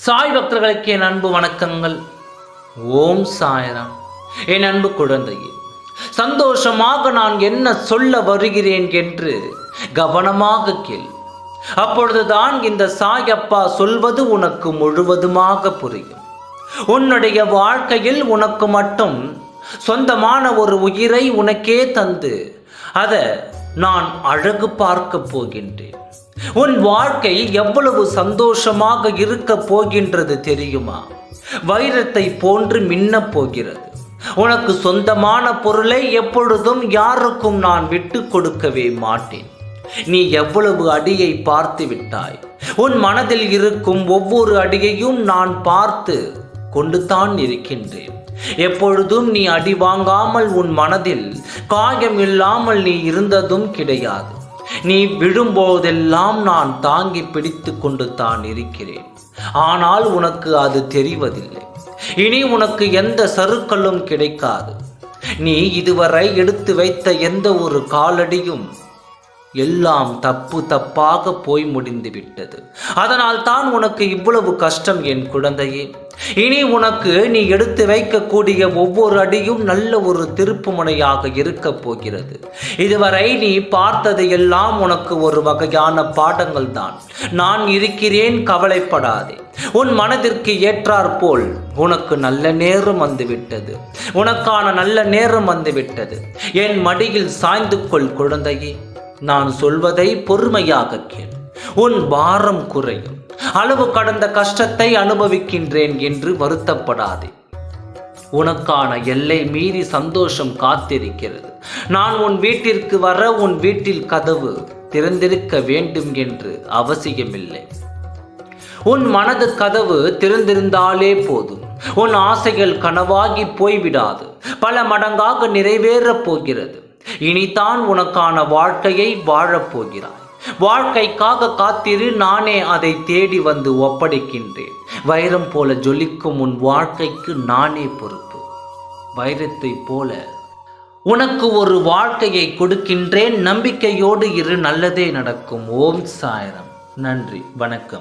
சாய் பக்தர்களுக்கு என் அன்பு வணக்கங்கள். ஓம் சாயராம். என் அன்பு குழந்தையே சந்தோஷமாக நான் என்ன சொல்ல வருகிறேன் என்று கவனமாக கேள். அப்பொழுதுதான் இந்த சாயப்பா சொல்வது உனக்கு முழுவதுமாக புரியும். உன்னுடைய வாழ்க்கையில் உனக்கு மட்டும் சொந்தமான ஒரு உயிரை உனக்கே தந்து அதை நான் அழகு பார்க்க போகின்றேன். உன் வாழ்க்கை எவ்வளவு சந்தோஷமாக இருக்க போகின்றது தெரியுமா? வைரத்தை போன்று மின்னப் போகிறது. உனக்கு சொந்தமான பொருளை எப்பொழுதும் யாருக்கும் நான் விட்டு கொடுக்கவே மாட்டேன். நீ எவ்வளவு அடியை பார்த்து விட்டாய்? உன் மனதில் இருக்கும் ஒவ்வொரு அடியையும் நான் பார்த்து கொண்டு தான் இருக்கின்றேன். எப்பொழுதும் நீ அடி வாங்காமல் உன் மனதில் காயம் இல்லாமல் நீ இருந்ததும் கிடையாது. நீ விழும்போதெல்லாம் நான் தாங்கி பிடித்து கொண்டு தான் இருக்கிறேன். ஆனால் உனக்கு அது தெரிவதில்லை. இனி உனக்கு எந்த சருக்களும் கிடைக்காது. நீ இதுவரை எடுத்து வைத்த எந்த ஒரு காலடியும் எல்லாம் தப்பு தப்பாக போய் முடிந்து விட்டது அதனால் தான் உனக்கு இவ்வளவு கஷ்டம் என் குழந்தையே. இனி உனக்கு நீ எடுத்து வைக்கக்கூடிய ஒவ்வொரு அடியும் நல்ல ஒரு திருப்புமுனையாக இருக்க போகிறது. இதுவரை நீ பார்த்தது எல்லாம் உனக்கு ஒரு வகையான பாடங்கள் தான். நான் இருக்கிறேன் கவலைப்படாதே. உன் மனதிற்கு ஏற்றாற்போல் உனக்கு நல்ல நேரம் வந்துவிட்டது. உனக்கான நல்ல நேரம் வந்துவிட்டது. என் மடியில் சாய்ந்து கொள் குழந்தையே. நான் சொல்வதை பொறுமையாக கேள். உன் பாரம் குறையும். அளவு கடந்த கஷ்டத்தை அனுபவிக்கின்றேன் என்று வருத்தப்படாதே. உனக்கான எல்லை மீறி சந்தோஷம் காத்திருக்கிறது. நான் உன் வீட்டிற்கு வர உன் வீட்டில் கதவு திறந்திருக்க வேண்டும் என்று அவசியமில்லை. உன் மனது கதவு திறந்திருந்தாலே போதும். உன் ஆசைகள் கனவாகி போய்விடாது. பல மடங்காக நிறைவேறப் போகிறது. இனிதான் உனக்கான வாழ்க்கையை வாழப் போகிறாய். வாழ்க்கைக்காக காத்திரு நானே அதை தேடி வந்து ஒப்படைக்கின்றேன். வைரம் போல ஜொலிக்கும் உன் வாழ்க்கைக்கு நானே பொறுப்பு. வைரத்தை போல உனக்கு ஒரு வாழ்க்கையை கொடுக்கின்றேன். நம்பிக்கையோடு இரு நல்லதே நடக்கும். ஓம் சாயரம். நன்றி வணக்கம்.